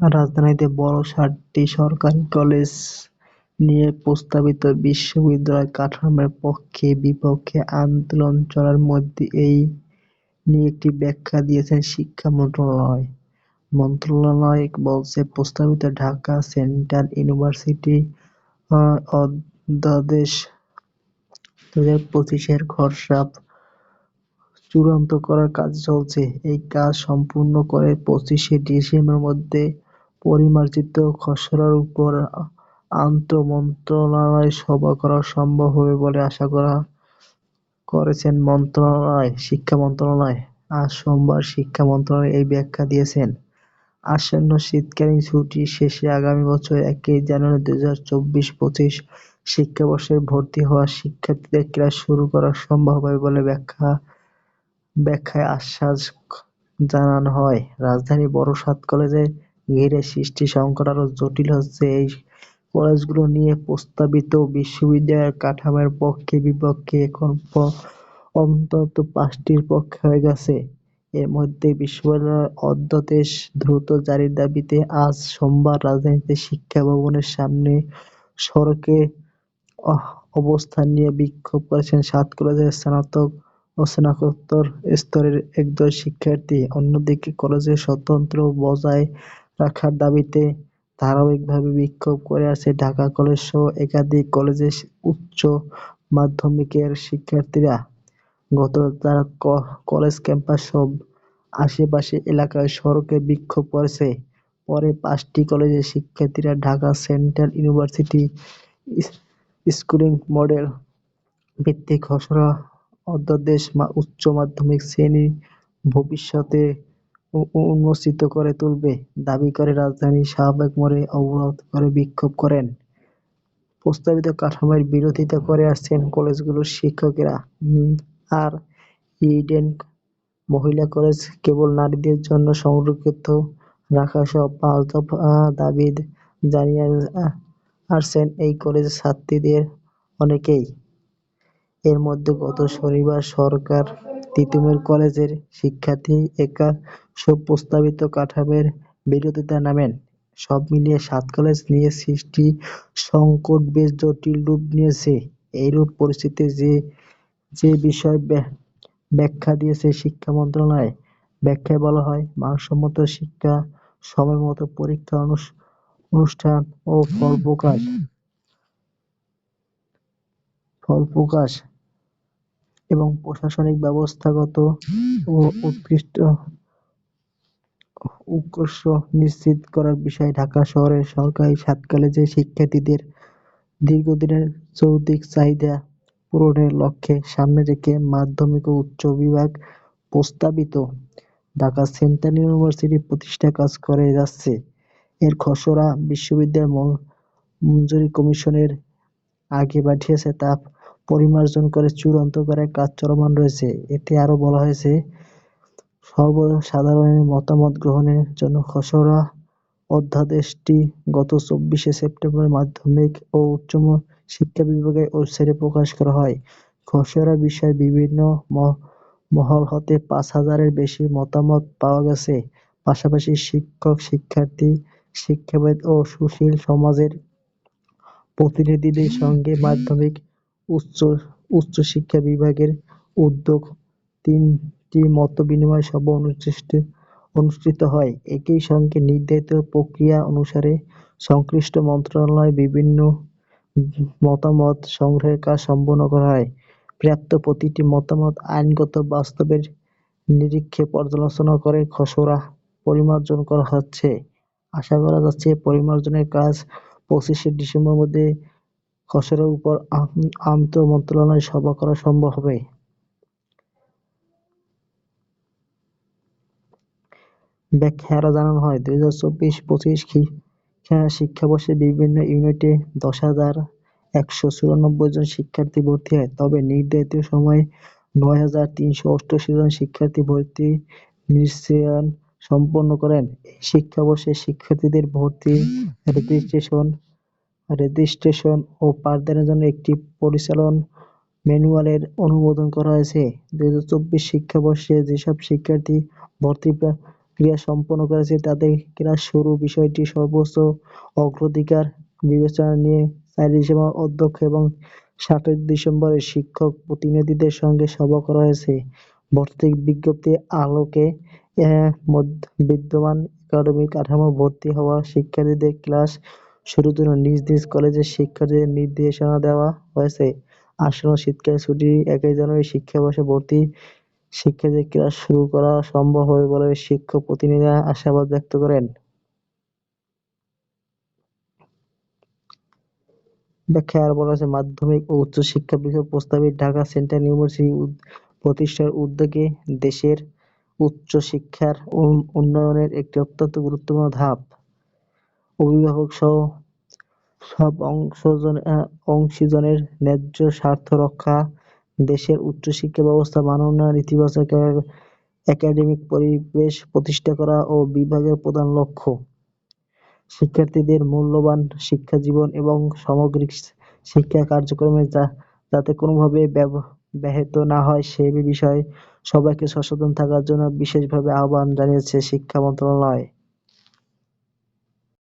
রাজধানীতে বড় সাতটি সরকারি কলেজ নিয়ে প্রস্তাবিত বিশ্ববিদ্যালয় কাঠামোর পক্ষে-বিপক্ষে আন্দোলন চলার মধ্যে এই নিয়ে একটি ব্যাখ্যা দিয়েছে শিক্ষা মন্ত্রণালয়। মন্ত্রণালয় বলছে, প্রস্তাবিত ঢাকা সেন্ট্রাল ইউনিভার্সিটি অধ্যাদেশ হাজার পঁচিশের খসড়া চূড়ান্ত করার কাজ চলছে। এই কাজ সম্পূর্ণ করে পঁচিশে ডিসেম্বরের মধ্যে পরিমার্জিত খসড়ার ওপর আন্তঃমন্ত্রণালয় সভা করা সম্ভব হবে বলে আশা করছে শিক্ষা মন্ত্রণালয়। আজ সোমবার শিক্ষা মন্ত্রণালয় এই ব্যাখ্যা দিয়েছে। আসন্ন শীতকালীন ছুটি শেষে আগামী বছরের একই জানুয়ারি দুই হাজার চব্বিশ-পঁচিশ শিক্ষাবর্ষে ভর্তি হওয়া শিক্ষার্থীদের ক্লাস শুরু করা সম্ভব হবে বলে ব্যাখ্যা, ব্যাখ্যায় আশ্বাস জানানো হয়। রাজধানীর বড় সাত কলেজকে ঘিরে সৃষ্ট সংকট আরও জটিল হচ্ছে। এই কলেজগুলো নিয়ে প্রস্তাবিত বিশ্ববিদ্যালয় কাঠামোর পক্ষে-বিপক্ষে এখন অন্তত পাঁচটির পক্ষে হয়ে গেছে। এর মধ্যেই বিশ্ববিদ্যালয় অধ্যাদেশ দ্রুত জারির দাবিতে আজ সোমবার রাজধানীতে শিক্ষা ভবনের সামনে সড়কে অবস্থান নিয়ে বিক্ষোভ করেছেন সাত কলেজের স্নাতক ও স্নাতকোত্তর স্তরের একদল শিক্ষার্থী। অন্যদিকে কলেজের স্বাতন্ত্র্য বজায় রাখার দাবিতে ধারাবাহিকভাবে বিক্ষোভ করে আসছে ঢাকা কলেজসহ একাধিক কলেজের উচ্চ মাধ্যমিকের শিক্ষার্থীরা। গতকাল তারা কলেজ ক্যাম্পাসসহ আশপাশের এলাকায় সড়কে বিক্ষোভ করেছে। পরে পাঁচটি কলেজের শিক্ষার্থীরা Dhaka central university schooling model ভিত্তিক খসড়া অধ্যাদেশ উচ্চ মাধ্যমিক শ্রেণি ভবিষ্যতে উন্মোচিত করে তুলবে দাবি করে রাজধানীর শাহবাগ মোড়ে অবরোধ করে বিক্ষোভ করেন। প্রস্তাবিত কাঠামোর বিরোধিতা করে আসছেন কলেজগুলোর শিক্ষকেরা। আর ইডেন মহিলা কলেজ কেবল নারীদের জন্য সংরক্ষিত রাখাসহ পাঁচ দফা দাবি জানিয়ে আসছেন এই কলেজের ছাত্রীদের অনেকেই। এর মধ্যে গত শনিবার সরকার তিতুমীর কলেজের শিক্ষার্থী প্রস্তাবিত কাঠামোর বিরোধিতায় নামেন। সব মিলিয়ে সাত কলেজ নিয়ে সৃষ্ট সংকট বেশ জটিল রূপ নিয়েছে। এইরূপ পরিস্থিতিতে যে বিষয়ে ব্যাখ্যা দিয়েছে শিক্ষা মন্ত্রণালয়। ব্যাখ্যায় বলা হয়, মানসম্মত শিক্ষা, সময়মতো পরীক্ষা অনুষ্ঠান ও ফলপ্রকাশ এবং প্রশাসনিক ব্যবস্থাগত উৎকর্ষ নিশ্চিত করার বিষয়ে ঢাকা শহরের সরকারি সাত কলেজের শিক্ষার্থীদের দীর্ঘদিনের যৌক্তিক চাহিদা পূরণের লক্ষ্য সামনে রেখে মাধ্যমিক ও উচ্চ বিভাগ প্রস্তাবিত ঢাকা সেন্ট্রাল ইউনিভার্সিটি প্রতিষ্ঠার কাজ করে যাচ্ছে। এর খসড়া বিশ্ববিদ্যালয় মঞ্জুরি কমিশনের আগে পাঠিয়েছে, তা পরিমার্জন করে চূড়ান্ত করার কাজ চলমান রয়েছে। এতে আরও বলা হয়েছে, সর্বসাধারণের মতামত গ্রহণের জন্য খসড়া অধ্যাদেশটি গত চব্বিশে সেপ্টেম্বর মাধ্যমিক ও উচ্চ শিক্ষা বিভাগের ওয়েবসাইটে প্রকাশ করা হয়। খসড়া বিষয়ে বিভিন্ন মহল হতে পাঁচ হাজারের বেশি মতামত পাওয়া গেছে। পাশাপাশি শিক্ষক, শিক্ষার্থী, শিক্ষাবিদ ও সুশীল সমাজের প্রতিনিধিদের সঙ্গে মাধ্যমিক ও উচ্চশিক্ষা বিভাগের উদ্যোগে তিনটি মতবিনিময় সভা অনুষ্ঠিত হয়। একই সঙ্গে নির্ধারিত প্রক্রিয়া অনুসারে সংশ্লিষ্ট মন্ত্রণালয়ে বিভিন্ন মতামত সংগ্রহের কাজ সম্পন্ন করা হয়। প্রাপ্ত প্রতিটি মতামত আইনগত বাস্তবের নিরিখে পর্যালোচনা করে খসড়া পরিমার্জন করা হচ্ছে। আশা করা যাচ্ছে, পরিমার্জনের কাজ পঁচিশে ডিসেম্বরের মধ্যে খসড়ার উপর ওপর আন্তঃমন্ত্রণালয় সভা করা সম্ভব হবে। ব্যাখ্যায় আরও জানানো হয়, দুই হাজার চব্বিশ-পঁচিশ শিক্ষাবর্ষে বিভিন্ন ইউনিটে দশ হাজার একশ চুরানব্বই জন শিক্ষার্থী ভর্তি হয়। তবে নির্ধারিত সময়ে নয় হাজার তিনশো অষ্টআশি জন শিক্ষার্থী ভর্তি নিশ্চয়ন সম্পন্ন করেন। শিক্ষাবর্ষে শিক্ষার্থীদের ভর্তি, রেজিস্ট্রেশন রেজিস্ট্রেশন ও পাঠদানের জন্য একটি পরিচালনা ম্যানুয়ালের অনুমোদন করা হয়েছে। দুই হাজার চব্বিশ শিক্ষাবর্ষে যেসব শিক্ষার্থী ভর্তি ক্রিয়া সম্পন্ন করেছে তাদের ক্লাস শুরু বিষয়টি সর্বোচ্চ অগ্রাধিকার বিবেচনায় নিয়ে চার অধ্যক্ষ এবং সাতই ডিসেম্বরে শিক্ষক প্রতিনিধিদের সঙ্গে সভা করা হয়েছে। ভর্তি বিজ্ঞপ্তির আলোকে বিদ্যমান একাডেমিক কাঠামো ভর্তি হওয়া শিক্ষার্থীদের ক্লাস শুরুর জন্য নিজ নিজ কলেজের শিক্ষার্থীদের নির্দেশনা দেওয়া হয়েছে। আসন্ন শীতকালীন ছুটি একই জানুয়ারি শিক্ষাবর্ষে ভর্তি শিক্ষার্থীদের ক্লাস শুরু করা সম্ভব হবে বলে শিক্ষক প্রতিনিধিরা আশাবাদ ব্যক্ত করেন। ব্যাখ্যায় আরও বলা হয়েছে, মাধ্যমিক ও উচ্চশিক্ষা বিষয়ক প্রস্তাবিত ঢাকা সেন্ট্রাল ইউনিভার্সিটি প্রতিষ্ঠার উদ্যোগে দেশের উচ্চশিক্ষার উন্নয়নের একটি অত্যন্ত গুরুত্বপূর্ণ ধাপ। অভিভাবক সহ সব অংশীজনের ন্যায্য স্বার্থ রক্ষা, দেশের উচ্চশিক্ষা ব্যবস্থার মান উন্নয়ন, ইতিবাচক একাডেমিক পরিবেশ প্রতিষ্ঠা করা ও বিভাগের প্রধান লক্ষ্য। শিক্ষার্থীদের মূল্যবান শিক্ষাজীবন এবং সামগ্রিক শিক্ষা কার্যক্রমে যা যাতে কোনোভাবে ব্যাহত না হয় সে বিষয়ে সবাইকে সচেতন থাকার জন্য বিশেষভাবে আহ্বান জানিয়েছে শিক্ষা মন্ত্রণালয়।